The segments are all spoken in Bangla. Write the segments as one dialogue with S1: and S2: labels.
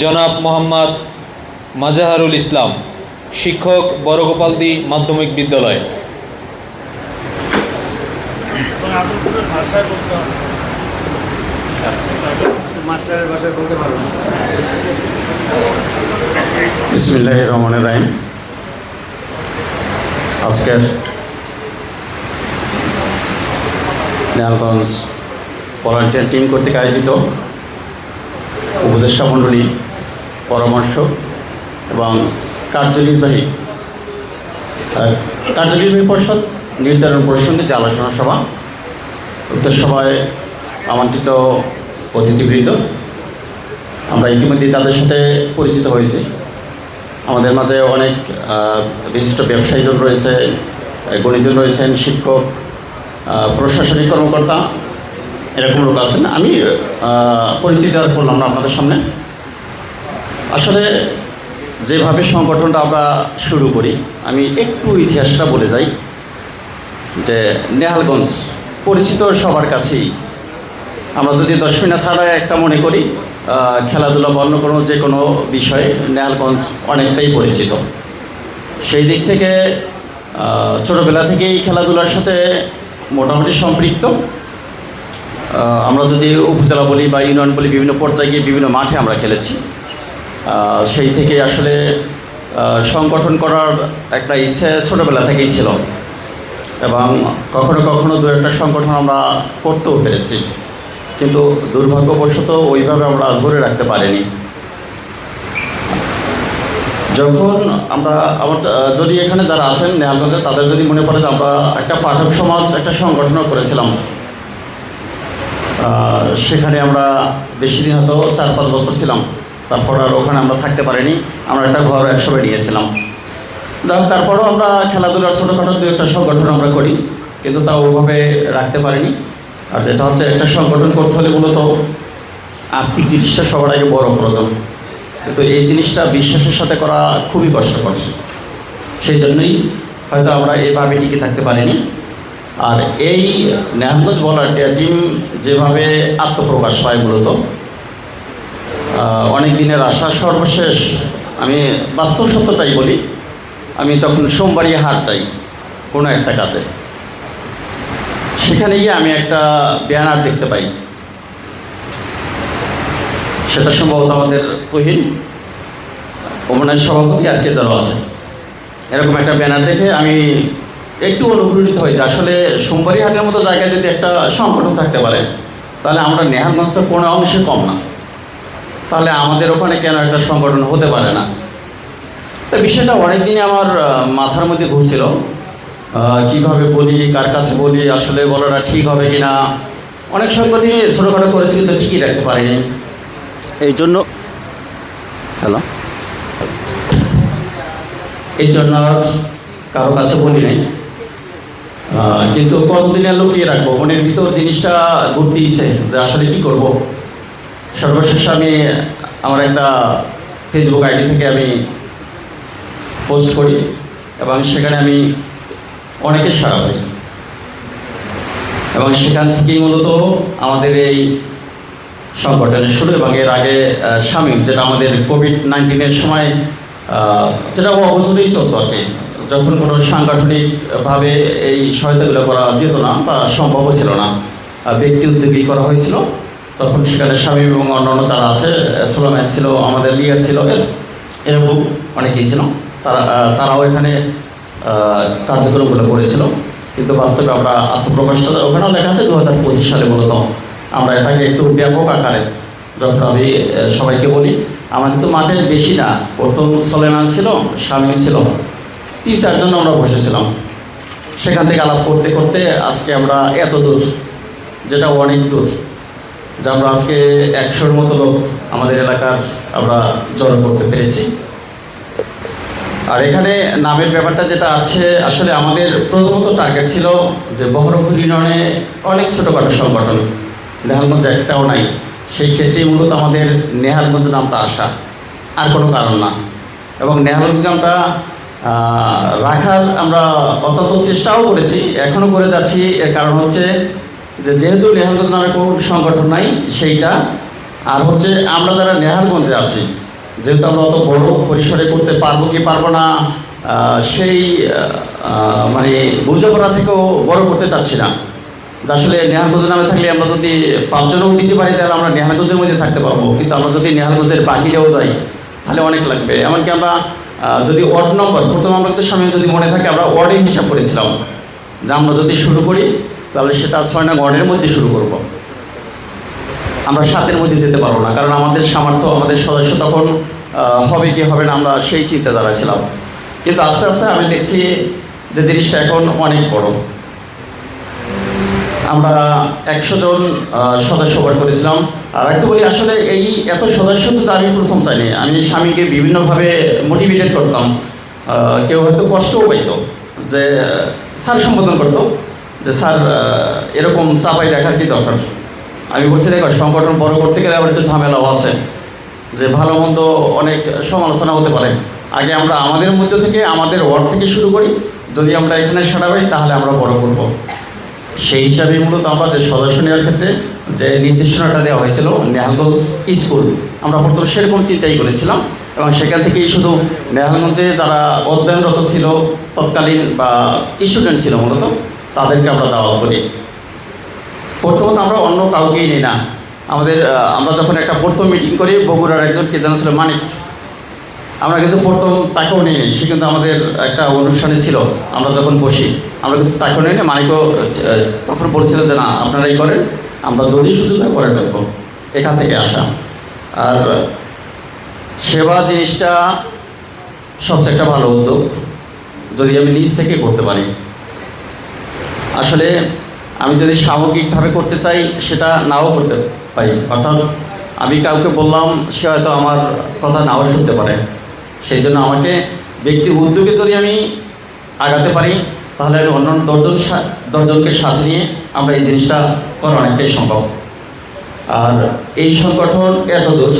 S1: জনাব মোহাম্মদ মাজাহারুল ইসলাম শিক্ষক বড়গোপালদি মাধ্যমিক বিদ্যালয়।
S2: আদমপুরের ভাষায় বলতে হবে। মাস্টারের ভাষায় বলতে পারব না।
S3: বিসমিল্লাহ রহমান রাহিম। আজকের নেয়ালগঞ্জ ভলান্টিয়ার টিম কর্তৃক আয়োজিত উপদেষ্টা মণ্ডলী পরামর্শ এবং কার্যনির্বাহী কার্যনির্বাহী পরিষদ নির্ধারণ প্রসঙ্গে যে আলোচনা সভা উক্ত সভায় আমন্ত্রিত অতিথিবৃন্দ। আমরা ইতিমধ্যে তাদের সাথে পরিচিত হয়েছি। আমাদের মাঝে অনেক বিশিষ্ট ব্যবসায়ীজন রয়েছে আহ, গণিতজন রয়েছেন শিক্ষক প্রশাসনিক কর্মকর্তা এরকম লোক আছেন আমি পরিচিত আর করলাম না আপনাদের সামনে। আসলে যেভাবে সংগঠনটা আমরা শুরু করি, আমি একটু ইতিহাসটা বলে যাই যে নেহালগঞ্জ পরিচিত সবার কাছেই। আমরা যদি দশমিনা থানায় একটা মনে করি খেলাধুলা বা কোনো যে কোনো বিষয়ে নেহালগঞ্জ অনেকটাই পরিচিত। সেই দিক থেকে ছোটবেলা থেকেই খেলাধুলার সাথে মোটামুটি সম্পৃক্ত। আমরা যদি উপজেলা বলি বা ইউনিয়ন বলি, বিভিন্ন পর্যায়ে গিয়ে বিভিন্ন মাঠে আমরা খেলেছি। সেই থেকে আসলে সংগঠন করার একটা ইচ্ছে ছোটোবেলা থেকেই ছিল। এবং কখনো কখনো দু একটা সংগঠন আমরা করতেও পেরেছি। কিন্তু দুর্ভাগ্যবশত ওইভাবে আমরা ধরে রাখতে পারিনি। যখন আমরা, আমার, যদি এখানে যারা আছেন নেহালগঞ্জে তাদের যদি মনে পড়ে যে আমরা একটা পাঠক সমাজ, একটা সংগঠনও করেছিলাম। সেখানে আমরা বেশি দিন হয়তো চার পাঁচ বছর ছিলাম। তারপর আর ওখানে আমরা থাকতে পারিনি। আমরা একটা ঘর একসঙ্গে নিয়েছিলাম। তারপরেও আমরা খেলাধুলার ছোটোখাটো দু একটা সংগঠন আমরা করি, কিন্তু তা ওভাবে রাখতে পারিনি। আর যেটা হচ্ছে, একটা সংগঠন করতে হলে মূলত আর্থিক জিনিসটা সবার আগে বড় প্রয়োজন। কিন্তু এই জিনিসটা বিশ্বাসের সাথে করা খুবই কষ্টকর। সেই জন্যই হয়তো আমরা এভাবে টিকে থাকতে পারিনি। আর এই নেহানগঞ্জ ভলান্টিয়ার টিম যেভাবে আত্মপ্রকাশ পায় মূলত অনেক দিনের আশা, সর্বশেষ আমি বাস্তব সত্যটাই বলি, আমি তখন সোমবারই হার চাই কোনো একটা কাজে, সেখানে গিয়ে আমি একটা ব্যানার দেখতে পাই। সেটা সম্ভবত আমাদের তহিন ওমনের সভাপতি আর কে যেন আছে। এরকম একটা ব্যানার দেখে আমি একটু অনুপ্রেরিত হই যে আসলে সোমবারী হাটের মতো জায়গায় যদি একটা সংগঠন থাকতে পারে, তাহলে আমরা নেহালগঞ্জ তো কোনো অংশে কম না। তাহলে আমাদের ওখানে কেন একটা সংগঠন হতে পারে না? তো বিষয়টা অনেক দিনই আমার মাথার মধ্যে ঘুরছিল। কীভাবে বলি, কার কাছে বলি, আসলে বলাটা ঠিক হবে কি না অনেক সংগঠনই ছোটোখাটো করেছি, কিন্তু ঠিকই রাখতে পারিনি। এই জন্য হ্যালো এই জন্য কারও কাছে বলি নাই। কিন্তু কতদিনে লুকিয়ে রাখব? মনের ভিতর জিনিসটা ঘুরতেইছে। যে আসলে কি করব? সর্বশেষ আমি আমার একটা ফেসবুক আইডি থেকে আমি পোস্ট করি এবং সেখানে আমি অনেকের সাড়া পাই। এবং সেখান থেকেই মূলত আমাদের এই সংগঠনের শুরু এবং এর আগে স্বামী যেটা আমাদের কোভিড নাইন্টিনের সময় যেটা অবচরেই চলতো আর কি। যখন কোনো সাংগঠনিকভাবে এই সহায়তাগুলো করা যেত না বা সম্ভবও ছিল না ব্যক্তি উদ্যোগী করা হয়েছিল, তখন সেখানে স্বামী এবং অন্যান্য যারা আছে, সোলামের ছিল, আমাদের লিয়ার ছিল এরকম অনেকেই ছিল, তারা তারাও এখানে কার্যক্রমগুলো করেছিল। কিন্তু বাস্তবে আমরা আত্মপ্রকাশটা ওখানেও লেখা আছে দু হাজার পঁচিশ সালে মূলত আমরা এটাকে একটু ব্যাপক আকারে যখন আমি সবাইকে বলি, আমার কিন্তু মাঠের বেশি না। প্রথম সলেমান ছিল শামীম ছিল। তিন চারজন আমরা বসেছিলাম। সেখান থেকে আলাপ করতে করতে আজকে আমরা এত দূর, যেটা অনেক দূর, যে আমরা আজকে একশোর মতো লোক আমাদের এলাকার আমরা জড়ো করতে পেরেছি। আর এখানে নামের ব্যাপারটা যেটা আছে, আসলে আমাদের প্রথমত টার্গেট ছিল যে বহরমপুর ইউনিয়নে অনেক ছোটোখাটো সংগঠন, নেহালগঞ্জ একটাও নাই। সেই ক্ষেত্রেই মূলত আমাদের নেহালগঞ্জ নামটা আসা, আর কোনো কারণ না। এবং নেহালগঞ্জ নামটা রাখার আমরা অত্যন্ত চেষ্টাও করেছি এখনও করে যাচ্ছি। এর কারণ হচ্ছে যে যেহেতু নেহালগঞ্জ নামে কোনো সংগঠন নাই, সেইটা। আর হচ্ছে আমরা যারা নেহালগঞ্জে আছি, যেহেতু আমরা অত বড় পরিসরে করতে পারব কি পারব না সেই মানে বুঝাপড়া থেকেও বড় করতে চাচ্ছি না। আসলে নেহালগঞ্জ নামে থাকলে আমরা যদি পাঁচজনও দিতে পারি, তাহলে আমরা নেহালগঞ্জের মধ্যে থাকতে পারব। কিন্তু আমরা যদি নেহালগঞ্জের বাহিরেও যাই, তাহলে অনেক লাগবে। এমনকি আমরা যদি ওয়ার্ড নম্বর, প্রথম আমরা কিন্তু সামনে যদি মনে থাকে, আমরা ওয়ার্ডে হিসাব করেছিলাম। যে আমরা যদি শুরু করি, তাহলে সেটা ছয় নং ওয়ার্ডের মধ্যে শুরু করব। আমরা সাতের মধ্যে যেতে পারব না, কারণ আমাদের সামর্থ্য, আমাদের সদস্য তখন হবে কি হবে না, আমরা সেই চিন্তাধারা ছিলাম। কিন্তু আস্তে আস্তে আমি দেখছি যে জিনিসটা এখন অনেক বড়। আমরা একশো জন সদস্য করেছিলাম। আর একটু বলি, আসলে এই এত সদস্য কিন্তু আমি প্রথম চাইনি আমি স্বামীকে বিভিন্নভাবে মোটিভেটেড করতাম। কেউ হয়তো কষ্টও পাইতো যে, স্যার সম্বোধন করতো যে, স্যার এরকম চাপাই রাখার কি দরকার? আমি বলছি, দেখো, সংগঠন বড় করতে গেলে আবার একটু ঝামেলাও আছে যে, ভালো মন্দ অনেক সমালোচনা হতে পারে। আগে আমরা আমাদের মধ্যে থেকে, আমাদের ওয়ার্ড থেকে শুরু করি। যদি আমরা এখানে সারা পাই, তাহলে আমরা বড় করব। সেই হিসাবে মূলত আমরা যে সদস্য নেওয়ার ক্ষেত্রে যে নির্দেশনাটা দেওয়া হয়েছিল নেহালগঞ্জ স্কুল, আমরা প্রথম সেরকম চিন্তাই করেছিলাম এবং সেখান থেকেই শুধু নেহালগঞ্জে যারা অধ্যয়নরত ছিল, তৎকালীন বা স্টুডেন্ট ছিল মূলত, তাদেরকে আমরা দাওয়া করি। প্রথমত আমরা অন্য কাউকেই নিই না। আমাদের আমরা যখন একটা প্রথম মিটিং করি, বগুড়ার একজন কে জানা ছিল মানিক। আমরা কিন্তু প্রথম তাকেও নিই, সে কিন্তু আমাদের একটা অনুষ্ঠানে ছিল, আমরা যখন বসি, আমরা কিন্তু তাকেও নিই, মানিকও তখন বলছিল যে না, আপনারাই করেন। আমরা যদি সুযোগ হয় করে দেখব এখান থেকে আসা। আর সেবা জিনিসটা সবচেয়ে একটা ভালো উদ্যোগ, যদি আমি নিজ থেকে করতে পারি। আসলে আমি যদি সামগ্রিকভাবে করতে চাই, সেটা নাও করতে পারি। অর্থাৎ আমি কাউকে বললাম, সে হয়তো আমার কথা নাও শুনতে পারে। সেই জন্য আমাকে ব্যক্তি উদ্যোগে যদি আমি আগাতে পারি তাহলে অন্য দশজন দশজনকে সাথে নিয়ে আমরা এই জিনিসটা করা অনেকটাই সম্ভব। আর এই সংগঠন এত দোষ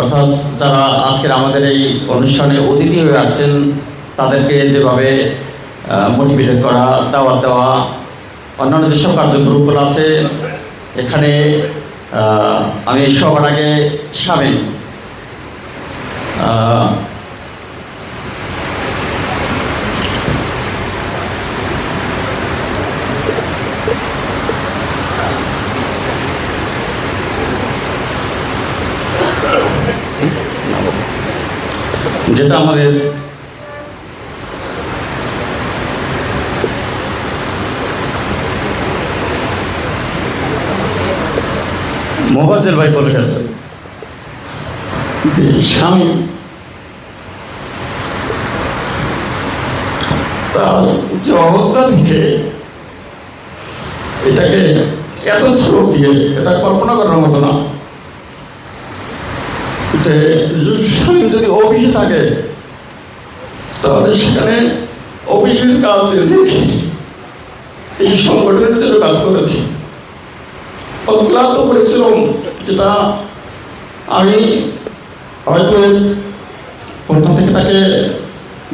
S3: অর্থাৎ যারা আজকের আমাদের এই অনুষ্ঠানে অতিথি হয়ে আসছেন, তাদেরকে যেভাবে মোটিভেটেড করা, দাওয়াত দেওয়া, অন্যান্য যেসব কার্যক্রমগুলো আছে, এখানে আমি সবার আগে সামিল। যেটা আমাদের মোবাজেল ভাই বলে গেছে যে স্বামী তার যে অবস্থা থেকে এটাকে এত স্রোত দিয়ে, এটা কল্পনা করার মতো না। যে স্বামী যদি অফিসে থাকে, তাহলে সেখানে অফিসের কাজ রেখে এই সংগঠনের জন্য কাজ করেছি। অক্লান্ত করেছিলাম যেটা আমি হয়তো প্রথম থেকে তাকে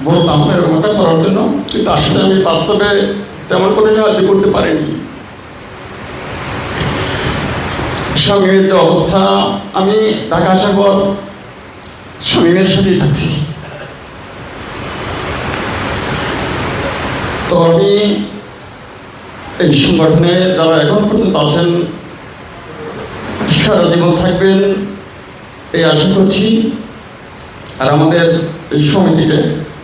S3: বলতাম এরকমটা করার জন্য, কিন্তু আসলে আমি বাস্তবে তেমন করে সাহায্য করতে পারিনি। স্বামীর যে অবস্থা, আমি ঢাকা আসার পর স্বামীমের সাথেই থাকছি। তো আমি এই সংগঠনে যারা এখন পর্যন্ত আছেন, সারা জীবন থাকবেন এই আশা করছি। আর আমাদের এই সমিতিকে,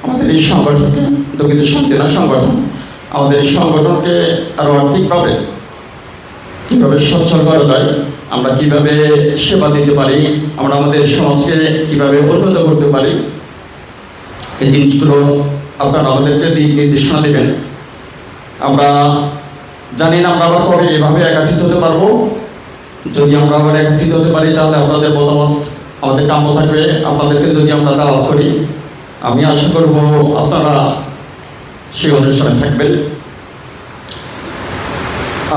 S3: আমাদের এই সংগঠনকে দক্ষিণ শান্তিনা সংগঠন, আমাদের এই সংগঠনকে আরও আর্থিকভাবে কীভাবে সচ্ছল করা যায় আমরা কীভাবে সেবা দিতে পারি, আমরা আমাদের সমাজকে কীভাবে উন্নত করতে পারি, এই জিনিসগুলো আপনারা আমাদেরকে দিক নির্দেশনা দেবেন। আমরা জানি না আমরা আবার কবে এভাবে একাত্রিত হতে পারব। যদি আমরা আবার একত্রিত হতে পারি, তাহলে আপনাদের মতামত আমাদের কাম্য থাকবে। আপনাদেরকে যদি আমরা দাওয়াত করি, আমি আশা করব আপনারা সেই অনুষ্ঠানে থাকবেন।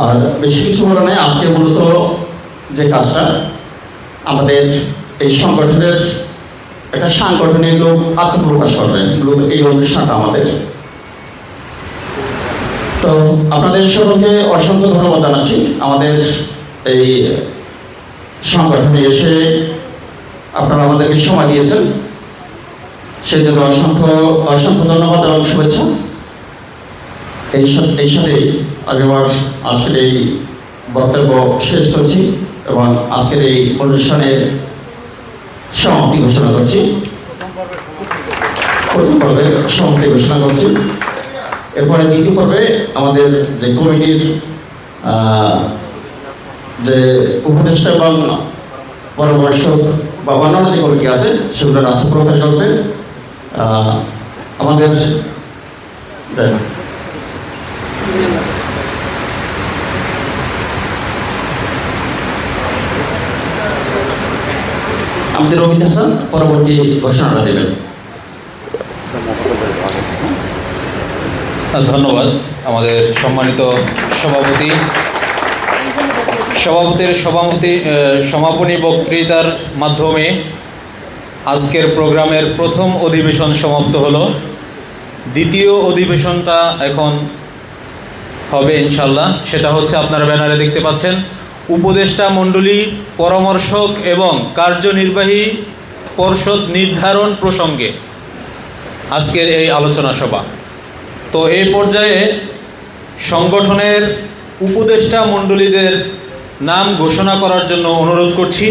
S3: আর বেশি কিছু বলা নেই। আজকে মূলত যে কাজটা আমাদের এই সংগঠনের একটা সাংগঠনিক লোক আত্মপ্রকাশ করবে মূলত এই অনুষ্ঠানটা আমাদের। তো আপনাদের সকলকে অসংখ্য ধন্যবাদ জানাচ্ছি। আমাদের এই সংগঠনে এসে আপনারা আমাদেরকে সময় দিয়েছেন। সেই জন্য অসংখ্য অসংখ্য ধন্যবাদ এবং শুভেচ্ছা। এই সাথে এই সাথে আমি আমার আজকের এই বক্তব্য শেষ করছি। এবং আজকের এই অনুষ্ঠানের সমাপ্তি ঘোষণা করছি। প্রথম পর্বে সমাপ্তি ঘোষণা করছি। এরপরে দ্বিতীয় পর্বে আমাদের যে কমিটির যে উপদেষ্টা এবং পরামর্শক বা অন্যান্য যে কমিটি আছে সেগুলোর আত্মপ্রকাশ করবে। আমাদের দেন। আমাদের রবীন্দ্র হাসান পরবর্তী ঘোষণাটা দেবেন।
S1: ধন্যবাদ। আমাদের সম্মানিত সভাপতি, সভাপতির সভাপতি সমাপনী বক্তৃতার মাধ্যমে আজকের প্রোগ্রামের প্রথম অধিবেশন সমাপ্ত হলো। দ্বিতীয় অধিবেশনটা এখন হবে ইনশাল্লাহ। সেটা হচ্ছে আপনারা ব্যানারে দেখতে পাচ্ছেন। উপদেষ্টা মণ্ডলী, পরামর্শক এবং কার্যনির্বাহী পর্ষদ নির্ধারণ প্রসঙ্গে আজকের এই আলোচনা সভা। তো এই পর্যায়ে সংগঠনের উপদেষ্টা মণ্ডলীদের নাম ঘোষণা করার জন্য অনুরোধ করছি।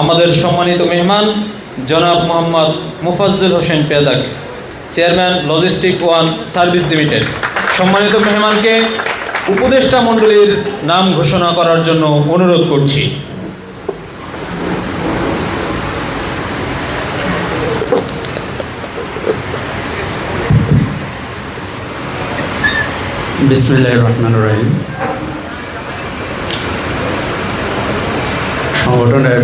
S1: আমাদের সম্মানিত মেহমান, জনাব Mohammad Mufazzal Hossain পেদাকে, chairman logistic one service limited. সম্মানিত মেহমানকে উপদেষ্টা মণ্ডলীর নাম ঘোষণা করার জন্য অনুরোধ করছি।
S4: সংগঠনের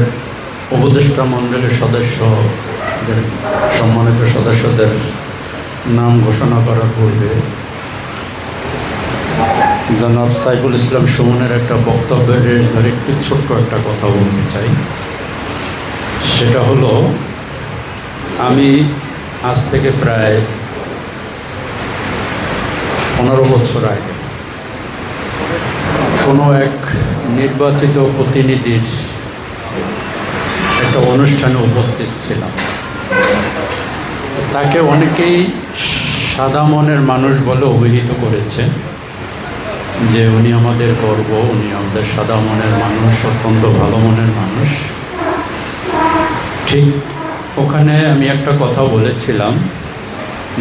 S4: উপদেষ্টা মণ্ডলীর সদস্যদের সম্মানিত সদস্যদের নাম ঘোষণা করার পূর্বে জনাব সাইফুল ইসলাম সুমনের একটা বক্তব্যের ধরে একটু ছোট্ট একটা কথা বলতে চাই। সেটা হলো, আমি আজ থেকে প্রায় পনেরো বছর আগে কোনো এক নির্বাচিত প্রতিনিধির একটা অনুষ্ঠানে উপস্থিত ছিলাম। তাকে অনেকেই সাদা মনের মানুষ বলে অভিহিত করেছে। যে উনি আমাদের গর্ব, উনি আমাদের সাদা মনের মানুষ, অত্যন্ত ভালো মনের মানুষ। ঠিক ওখানে আমি একটা কথা বলেছিলাম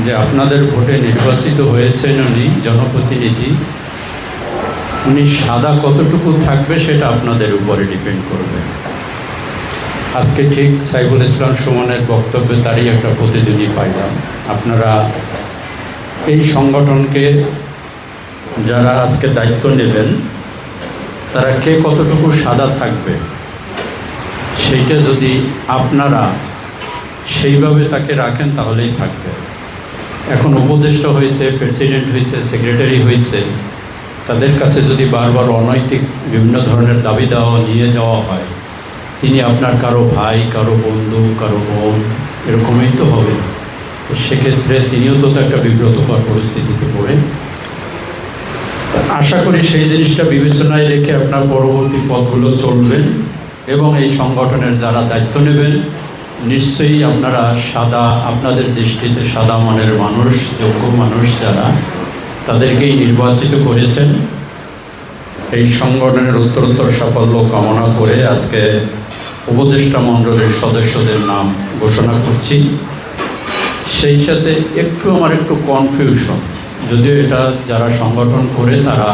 S4: যে আপনাদের ভোটে নির্বাচিত হয়েছেন উনি, জনপ্রতিনিধি। উনি সাদা কতটুকু থাকবে সেটা আপনাদের উপরে ডিপেন্ড করবে। আজকে ঠিক সাইফুল ইসলাম সুমনের বক্তব্যে তারই একটা প্রতিনিধি পাইলাম। আপনারা এই সংগঠনকে যারা আজকে দায়িত্ব নেবেন, তারা কে কতটুকু সাদা থাকবে, সেইটা যদি আপনারা সেইভাবে তাকে রাখেন, তাহলেই থাকবে। এখন উপদেষ্টা হয়েছে, প্রেসিডেন্ট হয়েছে, সেক্রেটারি হয়েছে, তাদের কাছে যদি বারবার অনৈতিক বিভিন্ন ধরনের দাবি দেওয়া, নিয়ে যাওয়া হয়, তিনি আপনার কারও ভাই, কারও বন্ধু, কারও বোন, এরকমই তো হবে। সেক্ষেত্রে তিনিও তো একটা বিব্রতকর পরিস্থিতিতে পড়ে। আশা করি সেই জিনিসটা বিবেচনায় রেখে আপনার পরবর্তী পথগুলো চলবেন এবং এই সংগঠনের যারা দায়িত্ব নেবেন, নিশ্চয়ই আপনারা সাদা, আপনাদের দৃষ্টিতে সাদা মনের মানুষ, যোগ্য মানুষ যারা, তাদেরকেই নির্বাচিত করেছেন। এই সংগঠনের উত্তরোত্তর সাফল্য কামনা করে আজকে উপদেষ্টা মণ্ডলের সদস্যদের নাম ঘোষণা করছি। সেই সাথে একটু আমার একটু কনফিউশন যদিও এটা যারা সংগঠন করে, তারা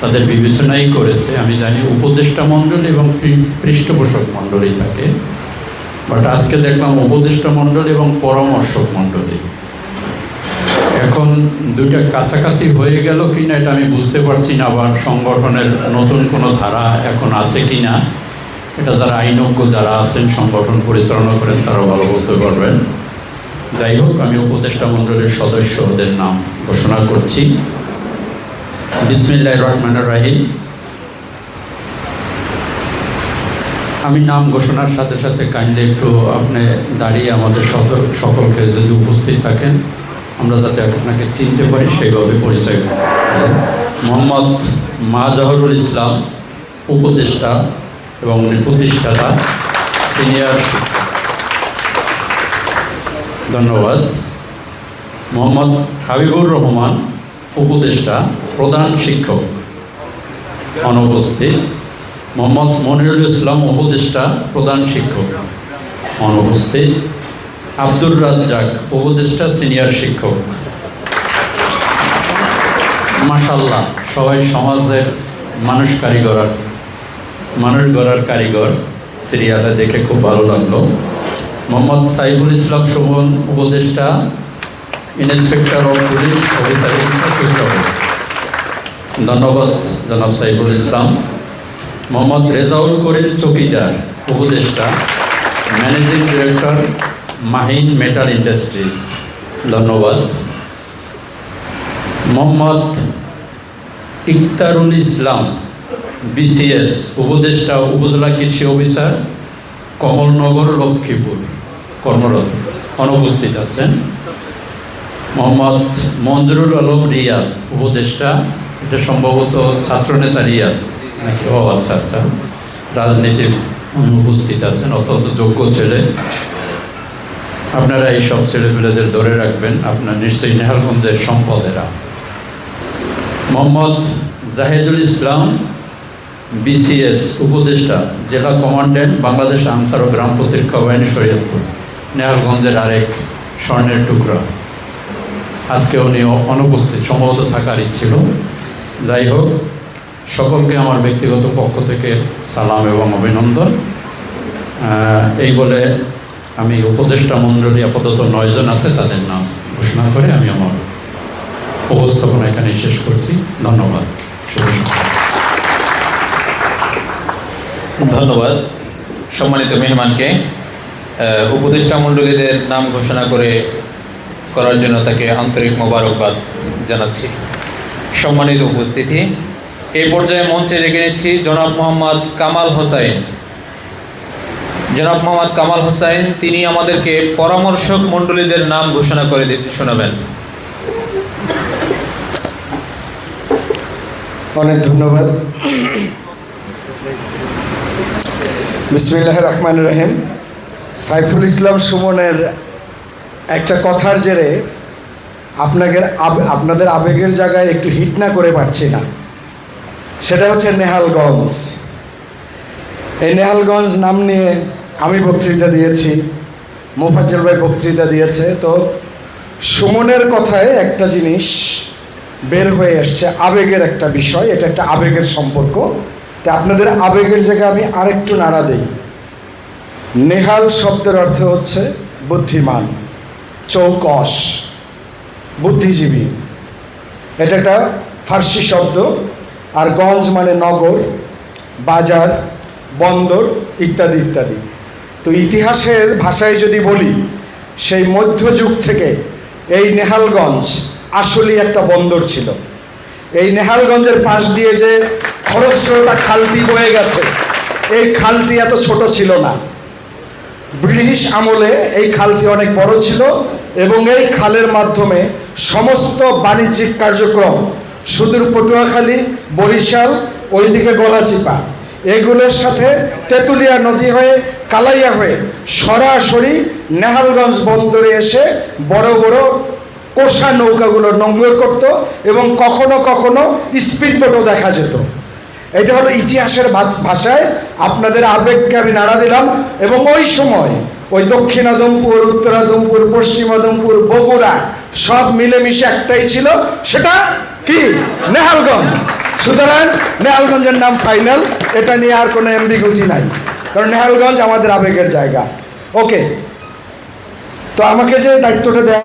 S4: তাদের বিবেচনাই করেছে। আমি জানি উপদেষ্টা মণ্ডলী এবং পৃষ্ঠপোষক মণ্ডলী থাকে। বাট আজকে দেখলাম উপদেষ্টা মণ্ডলী এবং পরামর্শক মণ্ডলী। এখন দুইটা কাছাকাছি হয়ে গেল কিনা এটা আমি বুঝতে পারছি না আবার সংগঠনের নতুন কোনো ধারা এখন আছে কি না এটা যারা আইনজ্ঞ যারা আছেন, সংগঠন পরিচালনা করেন তারা ভালো বলতে পারবেন। যাই হোক, আমি উপদেষ্টা মণ্ডলীর সদস্যদের নাম ঘোষণা করছি বিসমিল্লাহ রহমান রাহিম আমি নাম ঘোষণার সাথে সাথে কাইন্ডলি একটু আপনি দাঁড়িয়ে আমাদের সকলকে যদি উপস্থিত থাকেন, আমরা যাতে আপনাকে চিনতে পারি, সেইভাবে পরিচয়। মোহাম্মদ মাজাহরুল ইসলাম, উপদেষ্টা এবং উনি প্রতিষ্ঠাতা, সিনিয়র ধন্যবাদ। মোহাম্মদ হাবিবুর রহমান, উপদেষ্টা, প্রধান শিক্ষক। অনুপস্থিত। মোহাম্মদ মনিরুল ইসলাম, উপদেষ্টা, প্রধান শিক্ষক। অনুপস্থিত। আব্দুর রাজ্জাক, উপদেষ্টা, সিনিয়র শিক্ষক। মাশাল্লাহ সবাই সমাজের মানুষ কারিগর। মানুষ গড়ার কারিগর। সিরিয়ালে দেখে খুব ভালো লাগল। মোহাম্মদ সাইফুল ইসলাম সুমন উপদেষ্টা, ইন্সপেক্টর অফ পুলিশ অফিসার ধন্যবাদ, জনাব সাইফুল ইসলাম। মোহাম্মদ রেজাউল করিম চকিদার, উপদেষ্টা, managing director, Mahin metal industries. ধন্যবাদ। মোহাম্মদ ইকতারুল ইসলাম বিসিএস উপদেষ্টা, উপজেলা কৃষি অফিসার, কমলনগর, লক্ষ্মীপুর। কর্মরত অনুপস্থিত আছেন। মোহাম্মদ মঞ্জুরুল আলম রিয়াদ, উপদেষ্টা, এটা সম্ভবত ছাত্রনেতা রিয়াদ, নাকি? ও আচ্ছা আচ্ছা। রাজনীতির উপস্থিত আছেন, অত্যন্ত যোগ্য ছেলে। আপনারা এই সব ছেলেপেলেদের ধরে রাখবেন, আপনার নিশ্চয়ই নেহালগঞ্জের সম্পদেরা। মোহাম্মদ জাহিদুল ইসলাম, বিসিএস, উপদেষ্টা, জেলা কমান্ড্যান্ট, বাংলাদেশ আনসার ও গ্রাম প্রতিরক্ষা বাহিনী, শরীয়তপুর। নেহালগঞ্জের আরেক স্বর্ণের টুকরা। আজকে উনি অনুপস্থিত, সম্ভবত থাকারই ছিল। যাই হোক, সকলকে আমার ব্যক্তিগত পক্ষ থেকে সালাম এবং অভিনন্দন। এই বলে আমি উপদেষ্টা মণ্ডলী আপাতত নয়জন আছে, তাদের নাম ঘোষণা করে আমি আমার উপস্থাপনা এখানে শেষ করছি। ধন্যবাদ।
S1: ধন্যবাদ। সম্মানিত মেহমানকে উপদেষ্টা মণ্ডলীদের নাম ঘোষণা করে করার জন্য তাকে আন্তরিক মোবারকবাদ জানাচ্ছি। সম্মানিত উপস্থিতি, এই পর্যায়ে মঞ্চে রেখে নিচ্ছি জনাব মোহাম্মদ কামাল হোসাইন। জনাব মোহাম্মদ কামাল হোসাইন, তিনি আমাদেরকে পরামর্শক মণ্ডলীদের নাম ঘোষণা করে শোনাবেন।
S5: অনেক ধন্যবাদ। বিসমিল্লাহ রহমান রহিম। সাইফুল ইসলাম সুমনের একটা কথার জেরে আপনাকে আব- আপনাদের আবেগের জায়গায় একটু হিট না করে পারছি না। সেটা হচ্ছে নেহালগঞ্জ। এই নেহালগঞ্জ নাম নিয়ে আমি বক্তৃতা দিয়েছি, মোফাজ্জল ভাই বক্তৃতা দিয়েছে। তো সুমনের কথায় একটা জিনিস বের হয়ে এসছে আবেগের একটা বিষয়, এটা একটা আবেগের সম্পর্ক। তা আপনাদের আবেগের জায়গায় আমি আরেকটু নাড়া দিই। নেহাল শব্দের অর্থ হচ্ছে বুদ্ধিমান চৌকস বুদ্ধিজীবী। এটা একটা ফার্সি শব্দ, আর গঞ্জ মানে নগর, বাজার, বন্দর ইত্যাদি ইত্যাদি। তো ইতিহাসের ভাষায় যদি বলি, সেই মধ্যযুগ থেকে এই নেহালগঞ্জ আসলেই একটা বন্দর ছিল। এই নেহালগঞ্জের পাশ দিয়ে যে খরস্রোতা খালটি বয়ে গেছে, এই খালটি এত ছোট ছিল না। ব্রিটিশ আমলে এই খালটি অনেক বড় ছিল এবং এই খালের মাধ্যমে সমস্ত বাণিজ্যিক কার্যক্রম, সুদূর পটুয়াখালী, বরিশাল, ওইদিকে গলাচিপা, এগুলোর সাথে তেঁতুলিয়া নদী হয়ে, কালাইয়া হয়ে সরাসরি নেহালগঞ্জ বন্দরে এসে বড় বড় কোষা নৌকাগুলো নোংর করত এবং কখনো কখনো স্পিড বোটও দেখা যেত। এটা হলো ইতিহাসের ভাষায় আপনাদের আবেগকে আমি নাড়া দিলাম এবং ওই সময় ওই দক্ষিণ আদমপুর, উত্তর আদমপুর, পশ্চিম আদমপুর, বগুড়া সব মিলেমিশে একটাই ছিল, সেটা কি? নেহালগঞ্জ। সুতরাং নেহালগঞ্জের নাম ফাইনাল, এটা নিয়ে আর কোনো এমবিগুটি নাই, কারণ নেহালগঞ্জ আমাদের আবেগের জায়গা। ওকে তো আমাকে যে দায়িত্বটা দেওয়া